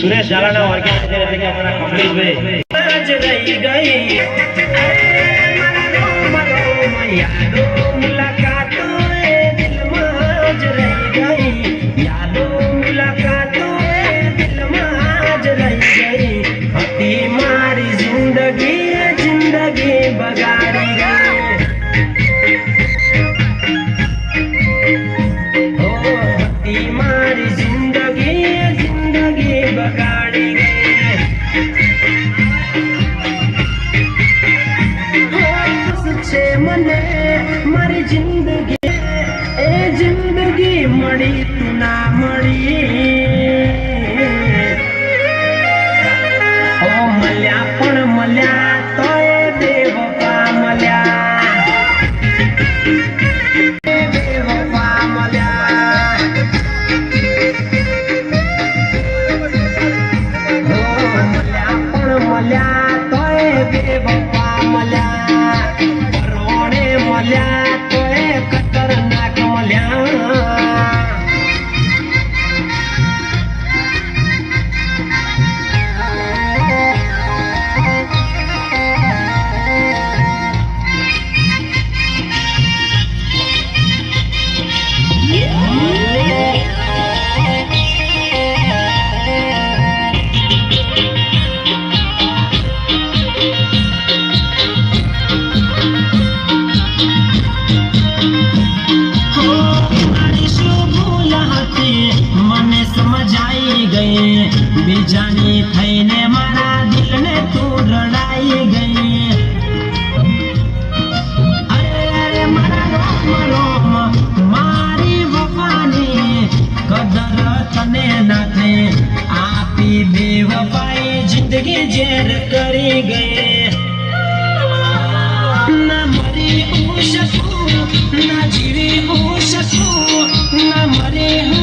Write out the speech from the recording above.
Suresh ઝાલાના organiser એટલે કે મુલાકાત bagai बाते मन समझाई गए। बेजानी ने मारा, दिल ने तू रड़ाई गई अरे कदर तने थे। बेवफाई ज़िंदगी जेर करी गए। न मरी हो सकूँ न जीवी हो सकूँ न मरे हो